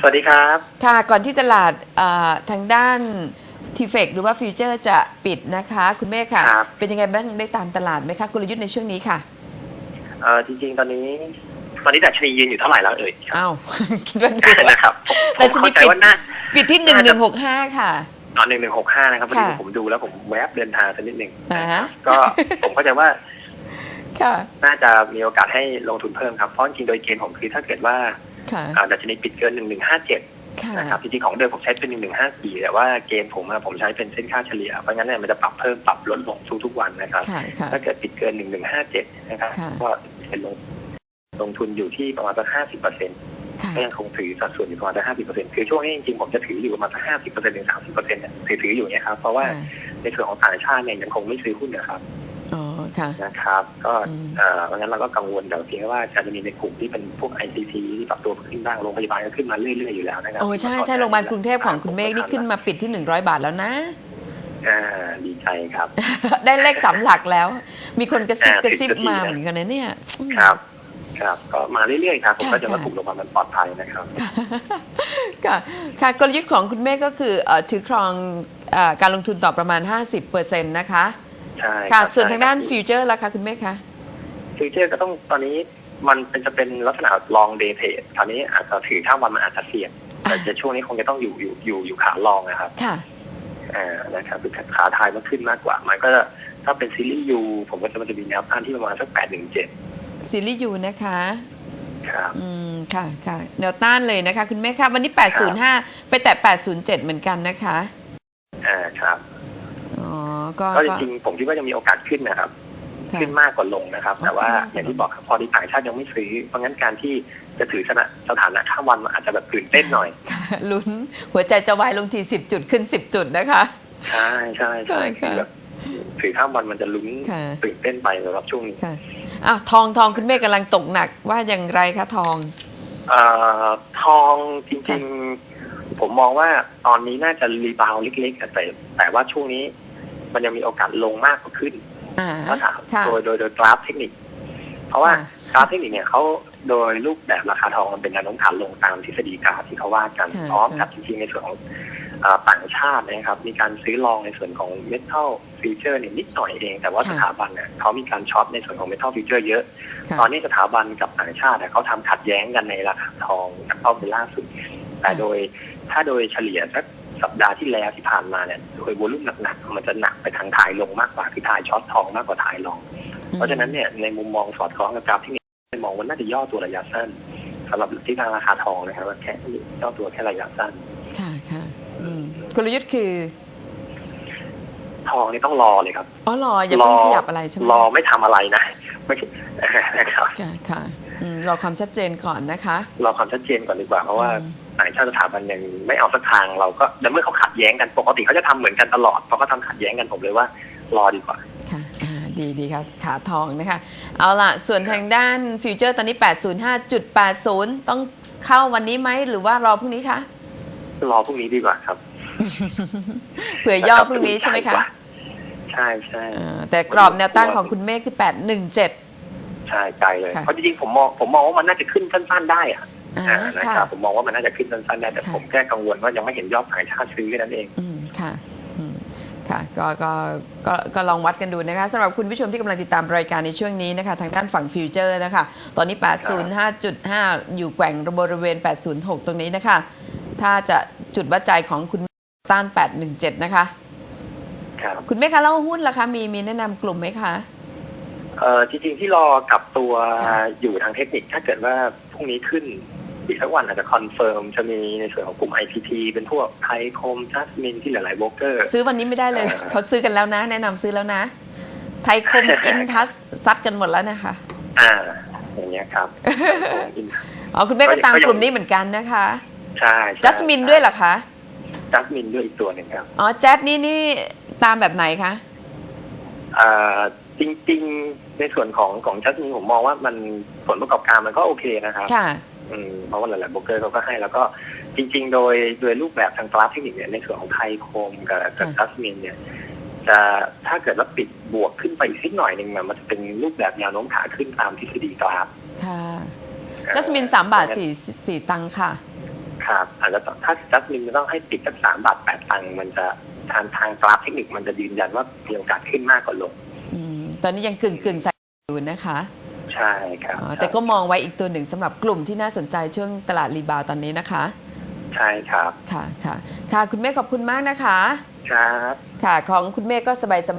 สวัสดีครับ ค่ะ ก่อนที่ตลาดเอ่อทางด้านทีเฟกหรือว่าฟิวเจอร์จะปิดนะคะ คุณเมฆค่ะครับเป็นยังไงบ้างได้ตามตลาดไหมคะกลยุทธ์ในช่วงนี้ค่ะเอ่อจริงๆ ตอนนี้ตอนนี้ดัชนียืนอยู่เท่าไหร่แล้วเอ่ยอ้าวคิดว่าดูนะครับผมดัชผมนีเข้าใจปิดว่าน่าปิดที่หนึ่งหนึ่งหกห้าค่ะตอนหนึ่งหนึ่งหกห้านะครับพอดีค่ะผมดูแล้วผมแวบเดินทางสักนิดหนึ่งอ่าฮะก็ผมเข้าใจว่าค่ะน่าจะมีโอกาสให้ลงทุนเพิ่มครับ เพราะจริงๆโดยเกณฑ์ผมคือถ้าเกิดว่าค่ะอ่า ดัชนีปิดเกินหนึ่งหนึ่งห้าเจ็ดค่ะนะครับจริงๆของเดิมผมใช้เป็นหนึ่งหนึ่งห้าสี่แต่ว่าเกณฑ์ผมอะผมใช้เป็นเส้นค่าเฉลี่ย เพราะงั้นเนี่ยมันจะปรับเพิ่มปรับลดลงทุกๆวันนะครับค่ะค่ะถ้าเกิดปิดเกินหนึ่งหนึ่งห้าเจ็ดนะครับค่ะก็เป็นลงลงทุนอยู่ที่ประมาณสักห้าสิบเปอร์เซ็นต์ค่ะก็ยังคงถือสัดส่วนอยู่ประมาณห้าสิบเปอร์เซ็นต์คือช่วงนี้จริงๆ ผมจะถืออยู่ประมาณสักห้าสิบเปอร์เซ็นต์ถึงสามสิบเปอร์เซ็นต์ถือถืออยู่เนี่ยครับ เพราะว่าค่ะในส่วนของต่างชาติเนี่ยยังคงไม่ซื้อหุ้นนะครับ อ๋อค่ะนะครับ ก็อืมเอ่อเพราะงั้นเราก็กังวลแต่เพียงแค่ว่าจะมีในกลุ่มที่เป็นพวก ICT ที่ปรับตัวขึ้นบ้างโรงพยาบาลก็ขึ้นมาเรื่อยๆอยู่แล้วนะครับโอ้ใช่ใช่โรงพยาบาลกรุงเทพของคุณเมฆนี่ขึ้นมาปิดที่100บาทแล้วนะอ่าดีใจครับ ได้เลขสามหลักแล้ว มีคนกระซิบอ่ากระซิบถึงจะมาดีนะเหมือนกันนะเนี่ยอืมครับครับก็มาเรื่อยๆครับผมก็ค่ะจะว่ากลุ่มโรงพยาบาลมันปลอดภัยนะครับค่ะค่ะกลยุทธ์ของคุณเมฆก็คือเอ่อถือครองเอ่อการลงทุนต่อประมาณ 50%นะคะ ใช่ค่ะรับส่วนทางด้านใช่ครับฟิวเจอร์ล่ะคะคุณเมฆคะฟิวเจอร์ก็ต้องตอนนี้มันเป็นจะเป็นลักษณะลองเดย์เทรดคราวนี้อาจจะถือข้ามวันมันอาจจะเสี่ยงแต่จะช่วงนี้คงจะต้องอยู่อยู่อยู่อยู่ขาลองนะครับ ค่ะอ่านะครับคือขาทายมันขึ้นมากกว่า มันก็จะถ้าเป็นซีรีส์ยูผมก็จะมันจะมีแนวต้านที่ประมาณสักแปดหนึ่งเจ็ดซีรีส์ยูนะคะ ครับ อืม ค่ะค่ะแนวต้านเลยนะคะ คุณเมฆคะวันนี้805ไปแตะ807เหมือนกันนะคะ อ่า ครับอ๋อ ก็ก็จริงๆผมคิดว่ายังมีโอกาสขึ้นนะครับค่ะขึ้นมากกว่าลงนะครับอ๋อแต่ว่าขึ้นมากกว่าอย่างที่บอกครับพอที่ต่างชาติยังไม่ซื้อ เพราะงั้นการที่จะถือสถานะสถานะข้ามวันมันอาจจะแบบตื่นเต้นหน่อยค่ะลุ้นหัวใจจะวายลงที10จุดขึ้น10จุดนะคะใช่ใช่ใช่ค่ะคือแบบถือข้ามวันมันจะลุ้นค่ะตื่นเต้นไปสำหรับช่วงนี้ค่ะอ้าวทองทองคุณเมฆกำลังตกหนักว่าอย่างไรคะทองเอ่อทองจริง ๆ ผมมองว่าตอนนี้น่าจะรีบาวด์เล็กๆแต่แต่ว่าช่วงนี้ มันยังมีโอกาสลงมากกว่าขึ้นอ่าถ้าถามค่ะโดยโดยโดยกราฟเทคนิค เพราะว่าค่ะกราฟเทคนิคเนี่ยเขาโดยรูปแบบราคาทองมันเป็นแนวโน้มขาลงตามทฤษฎีกราฟที่เขาว่ากันค่ะพร้อมกับค่ะจริงๆในส่วนของเอ่อต่างชาตินะครับ มีการซื้อลองในส่วนของ metal future เนี่ยนิดหน่อยเอง แต่ว่าสถาบันเนี่ยเขามีการช็อตในส่วนของ metal future เยอะค่ะตอนนี้สถาบันกับต่างชาติเนี่ยเขาทำขัดแย้งกันในราคาทองกับข้อมูลล่าสุด แต่โดยถ้าโดยเฉลี่ยสัก สัปดาห์ที่แล้วที่ผ่านมาเนี่ยโดยวอลุ่มหนักๆมันจะหนักไปทางถ่ายลงมากกว่าคือถ่ายช็อตทองมากกว่าถ่ายลองเพราะฉะนั้นเนี่ยในมุมมองสอดคล้องกับกราฟที่มองว่าน่าจะย่อตัวระยะสั้นสำหรับที่ทางราคาทองนะครับว่าแค่ย่อตัวแค่ระยะสั้น ค่ะค่ะอืมกลยุทธ์คือ ทองนี่ต้องรอเลยครับอ๋อรออย่าเพิ่งขยับอะไรใช่ไหมรอไม่ทำอะไรนะไม่ใช่นะครับค่ะค่ะอืมรอความชัดเจนก่อนนะคะ รอความชัดเจนก่อนดีกว่าเพราะว่า อืมต่างชาติสถาบันยังไม่เอาสักทางเราก็แต่เมื่อเขาขัดแย้งกันปกติเขาจะทำเหมือนกันตลอดพอเขาทำขัดแย้งกันผมเลยว่ารอดีกว่าค่ะอ่าดีดีค่ะขาทองนะคะ เอาล่ะ ส่วนทางด้านฟิวเจอร์ตอนนี้ 805.80 ต้องเข้าวันนี้ไหมหรือว่ารอพรุ่งนี้คะรอพรุ่งนี้ดีกว่าครับเผื่อย่อพรุ่งนี้ใช่ไหมคะใช่ใช่อ่าแต่กรอบแนวต้านของคุณเมฆคือ 817 ใช่ไกลเลยค่ะเพราะจริงๆผมมองผมมองว่ามันน่าจะขึ้นสั้นๆได้อะอ่าอ่า นะค่ะครับผมมองว่ามันน่าจะขึ้นสั้นๆได้แต่ค่ะผมแค่กังวลว่ายังไม่เห็นยอดต่างชาติซื้อแค่นั้นเองอืมค่ะอืมค่ะก็ก็ก็ก็ลองวัดกันดูนะคะสำหรับคุณผู้ชมที่กำลังติดตามรายการในช่วงนี้นะคะทางด้านฝั่งฟิวเจอร์นะคะ ตอนนี้ 805.5 อยู่แกว่งบริเวณ 806 ตรงนี้นะคะ ถ้าจะจุดวัดใจของคุณต้าน 817 นะคะครับคุณแม่คะเล่าหุ้นล่ะคะ มีมีแนะนำกลุ่มไหมคะเอ่อจริงๆที่รอกลับตัวค่ะอยู่ทางเทคนิคถ้าเกิดว่าพรุ่งนี้ขึ้น อีกสักวันอาจจะคอนเฟิร์มจะมีในส่วนของกลุ่ม IPT เป็นพวกไทยคมจัสมินที่หลายๆโบรกเกอร์ ซื้อวันนี้ไม่ได้เลยเออเขาซื้อกันแล้วนะ แนะนำซื้อแล้วนะ ไทยคมอินทัสซัดกันหมดแล้วนะคะ อ่า อย่างเงี้ยครับอ๋อคุณแม่ก็ตามก็ยังกลุ่มนี้เหมือนกันนะคะใช่ใช่จัสมินด้วยเหรอคะจัสมินด้วยอีกตัวหนึ่งครับ อ๋อแจ๊ดนี่นี่ตามแบบไหนคะอ่าจริง ๆ ในส่วนของของจัสมินผมมองว่ามันผลประกอบการมันก็โอเคนะครับค่ะอืม เพราะว่าหลายๆโบรกเกอร์เขาก็ให้แล้วก็จริง ๆ โดยโดยรูปแบบทางกราฟเทคนิคเนี่ยในส่วนของไทยโคมกับกับค่ะจัสมินเนี่ยจะถ้าเกิดว่าปิดบวกขึ้นไปอีกนิดหน่อยหนึ่งเนี่ยมันจะเป็นรูปแบบแนวโน้มขาขึ้นตามทฤษฎีกราฟค่ะจัสมินสามบาทสี่สี่ตังค์ค่ะคครับอาจจะต้องถ้าจัสมินจะต้องให้ติดสักสามบาทแปดตังค์มันจะทางทางกราฟเทคนิคมันจะยืนยันว่ามีโอกาสขึ้นมากกว่าลงอืมตอนนี้ยังกึ่งกึ่งๆใส่อยู่นะคะ ใช่ครับอ๋อแต่ก็มองไว้อีกตัวหนึ่งสำหรับกลุ่มที่น่าสนใจช่วงตลาดรีบาวด์ตอนนี้นะคะ ใช่ครับค่ะค่ะ ค่ะ คุณเมฆขอบคุณมากนะคะ ครับ ค่ะ ของคุณเมฆก็สบายส